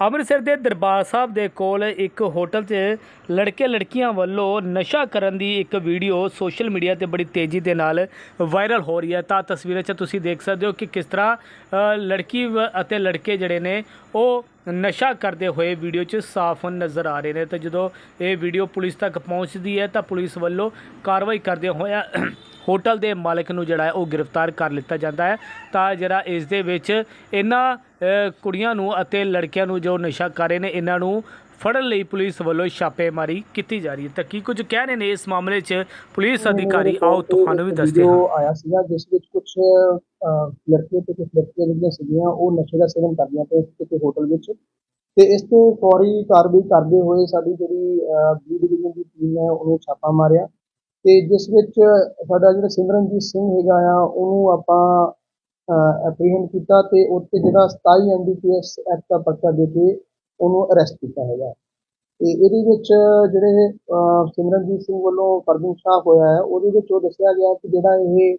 ਅੰਮ੍ਰਿਤਸਰ ਦੇ ਦਰਬਾਰ ਸਾਹਿਬ ਦੇ ਕੋਲ ਇੱਕ ਹੋਟਲ 'ਚ ਲੜਕੇ ਲੜਕੀਆਂ ਵੱਲੋਂ ਨਸ਼ਾ ਕਰਨ ਦੀ ਇੱਕ ਵੀਡੀਓ ਸੋਸ਼ਲ ਮੀਡੀਆ ਤੇ ਬੜੀ ਤੇਜ਼ੀ ਦੇ ਨਾਲ ਵਾਇਰਲ ਹੋ ਰਹੀ ਹੈ। ਤਾਂ ਤਸਵੀਰਾਂ 'ਚ ਤੁਸੀਂ ਦੇਖ ਸਕਦੇ ਹੋ ਕਿ ਕਿਸ ਤਰ੍ਹਾਂ ਲੜਕੀ ਅਤੇ ਲੜਕੇ ਜਿਹੜੇ ਨੇ, ਉਹ ਨਸ਼ਾ ਕਰਦੇ ਹੋਏ ਵੀਡੀਓ 'ਚ ਸਾਫ਼ ਨਜ਼ਰ ਆ ਰਹੇ ਨੇ। ਤੇ ਜਦੋਂ ਇਹ ਵੀਡੀਓ ਪੁਲਿਸ ਤੱਕ ਪਹੁੰਚਦੀ ਹੈ ਤਾਂ ਪੁਲਿਸ ਵੱਲੋਂ ਕਾਰਵਾਈ ਕਰਦੇ ਹੋਇਆ ਹੋਟਲ ਦੇ ਮਾਲਕ ਨੂੰ ਜਿਹੜਾ ਹੈ ਉਹ ਗ੍ਰਿਫਤਾਰ ਕਰ ਲਿੱਤਾ ਜਾਂਦਾ ਹੈ। ਤਾਂ ਜਿਹੜਾ ਇਸ ਦੇ ਵਿੱਚ ਇਹਨਾਂ ਕੁੜੀਆਂ ਨੂੰ ਅਤੇ ਲੜਕਿਆਂ ਨੂੰ ਜੋ ਨਸ਼ਾ ਕਰ ਰਹੇ ਨੇ ਇਹਨਾਂ ਨੂੰ ਫੜਨ ਲਈ ਪੁਲਿਸ ਵੱਲੋਂ ਛਾਪੇਮਾਰੀ ਕੀਤੀ ਜਾ ਰਹੀ ਹੈ। ਤਾਂ ਕੀ ਕੁਝ ਕਹਿ ਰਹੇ ਨੇ ਇਸ ਮਾਮਲੇ 'ਚ ਪੁਲਿਸ ਅਧਿਕਾਰੀ? ਆਓ ਤੁਹਾਨੂੰ ਵੀ ਦੱਸਦੇ ਹਾਂ। ਆਇਆ ਸੀਗਾ ਜਿਸ ਵਿੱਚ ਕੁਝ ਲੜਕੇ ਤੇ ਕੁਝ ਲੜਕੀਆਂ ਜਿਹੜੀਆਂ ਸੀਗੀਆਂ ਉਹ ਨਸ਼ੇ ਦਾ ਸੇਵਨ ਕਰਦੀਆਂ ਤੇ ਕਿਸੇ ਹੋਟਲ ਵਿੱਚ। ਤੇ ਇਸ ਤੇ ਫੌਰੀ ਕਾਰਵਾਈ ਕਰਦੇ ਹੋਏ ਸਾਡੀ ਜਿਹੜੀ ਬੀ ਡਿਵੀਜ਼ਨ ਦੀ ਟੀਮ ਹੈ ਉਹਨੇ ਛਾਪਾ ਮਾਰਿਆ। ਤੇ ਜਿਸ ਵਿੱਚ ਸਾਡਾ ਜਿਹੜਾ ਸਿਮਰਨਜੀਤ ਸਿੰਘ ਹੈਗਾ ਆ ਉਹਨੂੰ ਆਪਾਂ ਐਪਰੀਹੈਂਡ ਕੀਤਾ ਤੇ ਉੱਤੇ ਜਿਹੜਾ 27 ਐਨਡੀਪੀਐਸ ਐਕਟ ਦਾ ਪਰਚਾ ਦੇ ਕੇ ਉਹਨੂੰ ਅਰੈਸਟ ਕੀਤਾ ਹੈਗਾ। ਤੇ ਇਹਦੇ ਵਿੱਚ ਜਿਹੜੇ ਸਿਮਰਨਜੀਤ ਸਿੰਘ ਵੱਲੋਂ ਪਰਦਿਸ਼ਾ ਹੋਇਆ ਹੈ ਉਹਦੇ ਵਿੱਚ ਉਹ ਦੱਸਿਆ ਗਿਆ ਕਿ ਜਿਹੜਾ ਇਹ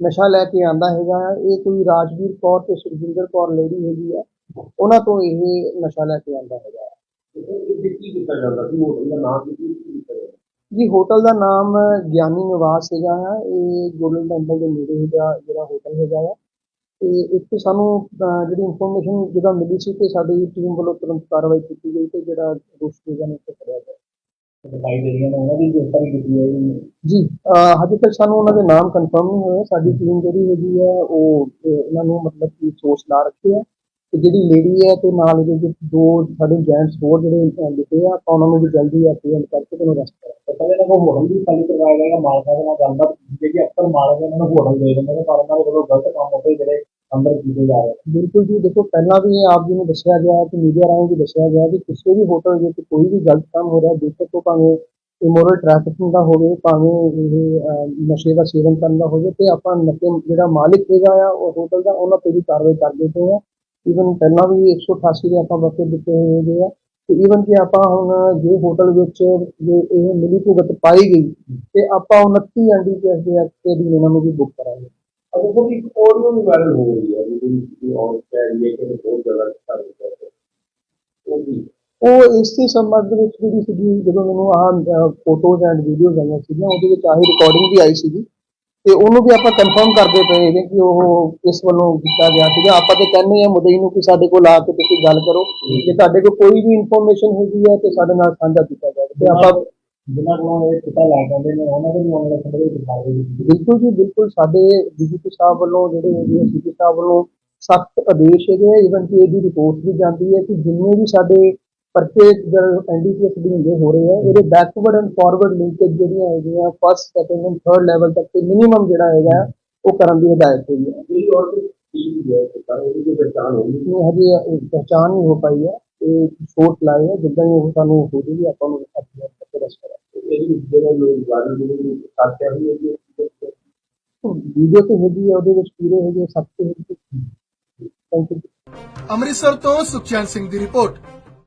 ਨਸ਼ਾ ਲੈ ਕੇ ਆਂਦਾ ਹੈਗਾ ਹੈ, ਇਹ ਕੋਈ ਰਾਜਵੀਰ ਕੌਰ ਤੇ ਸੁਖਜਿੰਦਰ ਕੌਰ ਲੇਡੀ ਹੈਗੀ ਆ ਉਹਨਾਂ ਤੋਂ ਇਹ ਨਸ਼ਾ ਲੈ ਕੇ ਆਂਦਾ ਹੈਗਾ। ਹੈ। ਇਹ ਕੀ ਕੀਤਾ ਜਾਂਦਾ ਸੀ? ਹੋਟਲ ਦਾ ਨਾਮ ਕੀ ਜੀ ਹੋਟਲ ਦਾ ਨਾਮ ਗਿਆਨੀ ਨਿਵਾਸ ਹੈਗਾ ਹੈ ਇਹ ਗੋਲਡਨ ਟੈਂਪਲ ਦੇ ਨੇੜੇ ਹੈਗਾ ਜਿਹੜਾ ਹੋਟਲ ਹੈਗਾ ਹੈ ਤੇ ਇੱਥੇ ਸਾਨੂੰ ਜਿਹੜੀ ਇਨਫੋਰਮੇਸ਼ਨ ਜਦੋਂ ਮਿਲੀ ਸੀ ਤੇ ਸਾਡੀ ਟੀਮ ਵੱਲੋਂ ਤੁਰੰਤ ਕਾਰਵਾਈ ਕੀਤੀ ਗਈ ਤੇ ਜਿਹੜਾ ਦੋਸ਼ੀ ਹੈਗਾ ਨੇ ਉੱਤੇ ਫੜਿਆ ਗਿਆ। ਦੇ ਰਹੀਆਂ ਨੇ ਉਹਨਾਂ ਦੀ ਗ੍ਰਿਫਤਾਰੀ ਕੀਤੀ ਹੈ। ਜੀ ਹਜੇ ਤੱਕ ਸਾਨੂੰ ਉਹਨਾਂ ਦੇ ਨਾਮ ਕਨਫਰਮ ਨਹੀਂ ਹੋਏ। ਸਾਡੀ ਟੀਮ ਜਿਹੜੀ ਹੈਗੀ ਹੈ ਉਹ ਇਹਨਾਂ ਨੂੰ ਮਤਲਬ ਕਿ ਸੋਰਸ ਲਾ ਰੱਖੇ ਆ। ਤੇ ਜਿਹੜੀ ਲੇਡੀ ਹੈ ਤੇ ਨਾਲ ਇਹਦੇ ਵਿੱਚ ਦੋ ਸਾਡੇ ਜੈਂਟਸ ਹੋਰ ਜਿਹੜੇ ਲਿਖੇ ਆ ਆਪਾਂ ਉਹਨਾਂ ਨੂੰ ਵੀ ਜਲਦੀ ਐਪਰੀਹੈਂਡ ਕਰਕੇ ਤੇ ਉਹਨੂੰ ਅਰੈਸਟ ਕਰਾਂਗੇ। ਪਤਾ ਨਹੀਂ ਕੋ ਹੋਟਲ ਵੀ ਖਾਲੀ ਕਰਵਾਇਆ ਜਾਏਗਾ ਮਾਲਕਾਂ ਦੇ ਨਾਲ ਗੱਲਬਾਤ ਜਿਹੜੀ ਅਕਸਰ ਮਾਲਕ ਇਹਨਾਂ ਨੂੰ ਹੋਟਲ ਦੇ ਦਿੰਦੇ ਨੇ ਪਰ ਉਹਨਾਂ ਦੇ ਵੱਲੋਂ ਗਲਤ ਕੰਮ ਹੁੰਦੇ ਜਿਹੜੇ ਅੰਦਰ ਕੀਤੇ ਜਾ ਰਹੇ ਨੇ ਬਿਲਕੁਲ ਜੀ ਦੇਖੋ ਪਹਿਲਾਂ ਵੀ ਆਪ ਜੀ ਨੂੰ ਦੱਸਿਆ ਗਿਆ ਹੈ ਕਿ ਮੀਡੀਆ ਰਾਹੀਂ ਵੀ ਦੱਸਿਆ ਗਿਆ ਹੈ ਕਿ ਕਿਸੇ ਵੀ ਹੋਟਲ ਵਿੱਚ ਕੋਈ ਵੀ ਗਲਤ ਕੰਮ ਹੋ ਰਿਹਾ ਬੇਸ਼ੱਕ ਉਹ ਭਾਵੇਂ ਇਮੋਰਲ ਟ੍ਰੈਫਿਕਿੰਗ ਦਾ ਹੋਵੇ ਭਾਵੇਂ ਇਹ ਨਸ਼ੇ ਦਾ ਸੇਵਨ ਕਰਨ ਦਾ ਹੋਵੇ ਤੇ ਆਪਾਂ ਨਸ਼ੇ ਜਿਹੜਾ ਮਾਲਿਕ ਹੈਗਾ ਆ ਉਹ ਹੋਟਲ ਦਾ ਉਹਨਾਂ ਤੇ ਵੀ ਕਾਰਵਾਈ ਕਰਦੇ ਪਏ ਆ। ਈਵਨ ਪਹਿਲਾਂ ਵੀ 188 ਦੇ ਆਪਾਂ ਵਕਤ ਦਿੱਤੇ ਹੋਏ ਆ। ਤੇ ਈਵਨ ਕਿ ਆਪਾਂ ਹੁਣ ਜੇ ਹੋਟਲ ਵਿੱਚ ਜੇ ਇਹ ਮਿਲੀ ਭੁਗਤ ਪਾਈ ਗਈ ਤੇ ਆਪਾਂ 29 ਐਨਡੀਪੀਐਸ ਦੇ ਐਕਟ ਦੇ ਅਧੀਨ ਇਹਨਾਂ ਨੂੰ ਵੀ ਬੁੱਕ ਕਰਾਂਗੇ। ਅਗਰ ਕੋਈ ਇੱਕ ਆਡੀਓ ਵੀ ਵਾਇਰਲ ਹੋ ਰਹੀ ਹੈ ਜਿਹੜੀ ਔਰ ਕਹਿ ਰਹੀ ਹੈ ਕਿ ਬਹੁਤ ਜ਼ਿਆਦਾ ਕਰ ਰਿਹਾ ਹੈ ਉਹ ਵੀ। ਉਹ ਇਸੇ ਸੰਬੰਧ ਵਿੱਚ ਜਿਹੜੀ ਸੀਗੀ ਜਦੋਂ ਮੈਨੂੰ ਆਹ ਫੋਟੋਜ਼ ਐਂਡ ਵੀਡੀਓਜ਼ ਆਈਆਂ ਸੀਗੀਆਂ ਉਹਦੇ ਵਿੱਚ ਆਹੀ ਰਿਕਾਰਡਿੰਗ ਵੀ ਆਈ ਸੀਗੀ। ਤੇ ਉਹਨੂੰ ਵੀ ਆਪਾਂ ਕਨਫਰਮ ਕਰਦੇ ਪਏ ਹੈਗੇ ਕਿ ਉਹ ਕਿਸ ਵੱਲੋਂ ਕੀਤਾ ਗਿਆ ਸੀਗਾ। ਆਪਾਂ ਤੇ ਕਹਿੰਦੇ ਆ ਮੁਦਈ ਨੂੰ ਕਿ ਸਾਡੇ ਕੋਲ ਆ ਕੇ ਤੁਸੀਂ ਗੱਲ ਕਰੋ। ਜੇ ਤੁਹਾਡੇ ਕੋਲ ਕੋਈ ਵੀ ਇਨਫੋਰਮੇਸ਼ਨ ਹੈਗੀ ਹੈ ਤੇ ਸਾਡੇ ਨਾਲ ਸਾਂਝਾ ਕੀਤਾ ਜਾਵੇ। ਤੇ ਆਪਾਂ ਜਿਨ੍ਹਾਂ ਕੋਲੋਂ ਇਹ ਪਤਾ ਲੱਗ ਜਾਂਦੇ ਨੇ ਉਹਨਾਂ ਦੇ ਵੀ ਸਮੇਂ ਵਿੱਚ ਦਿਖਾਵੇ ਬਿਲਕੁਲ ਜੀ ਬਿਲਕੁਲ ਸਾਡੇ ਡੀਜੀਪੀ ਸਾਹਿਬ ਵੱਲੋਂ ਜਿਹੜੇ ਹੈਗੇ ਸੀਪੀ ਸਾਹਿਬ ਵੱਲੋਂ ਸਖਤ ਆਦੇਸ਼ ਹੈਗੇ ਈਵਨ ਕਿ ਇਹਦੀ ਰਿਪੋਰਟ ਵੀ ਜਾਂਦੀ ਹੈ ਕਿ ਜਿੰਨੇ ਵੀ ਸਾਡੇ ਪਰਚੇ ਐਨਡੀਪੀਐਸ ਦੇ ਹੁੰਦੇ ਹੋ ਰਹੇ ਆ ਇਹਦੇ ਬੈਕਵਰਡ ਐਂਡ ਫਾਰਵਰਡ ਲਿੰਕੇਜ ਜਿਹੜੀਆਂ ਹੈਗੀਆਂ first second and third level ਤੱਕ ਤੇ ਮਿਨੀਮਮ ਜਿਹੜਾ ਹੈਗਾ ਉਹ ਕਰਨ ਦੀ ਹਦਾਇਤ ਹੋਈ ਹੈ। ਜਿਹੜੀ ਔਰ ਟੀਮ ਹੈ ਕਿ ਤਾਂ ਕੋਈ ਪਛਾਣ ਹੋਣੀ ਇਸमें ਹਜੇ ਇਹ ਪਹਿਚਾਣ ਨਹੀਂ ਹੋ ਪਾਈ ਹੈ। ਇਹ ਸ਼ੋਟ ਲਾਏ ਹੈ ਜਿੱਦਾਂ ਹੀ ਉਹ ਸਾਨੂੰ ਹੋ ਜੇਗੀ ਆਪਾਂ ਨੂੰ ਆਪਣੇ ਤੱਕ ਰਸ ਕਰਾਂਗੇ ਇਹਦੀ ਜਿਹੜਾ ਲੋਕ ਵਾਇਰਲ ਜਿਹੜੀ ਸਾਥਿਆ ਵੀ ਹੈ ਕਿ ਵੀਡੀਓ ਤੇ ਹੈਗੀ ਹੈ ਉਹਦੇ ਵਿੱਚ ਪੂਰੇ ਹੈਗੇ ਸਭ ਤੇ ਹੈਗੇ। ਥੈਂਕ ਯੂ ਅੰਮ੍ਰਿਤਸਰ ਤੋਂ ਸੁਖਚੈਨ ਸਿੰਘ ਦੀ ਰਿਪੋਰਟ।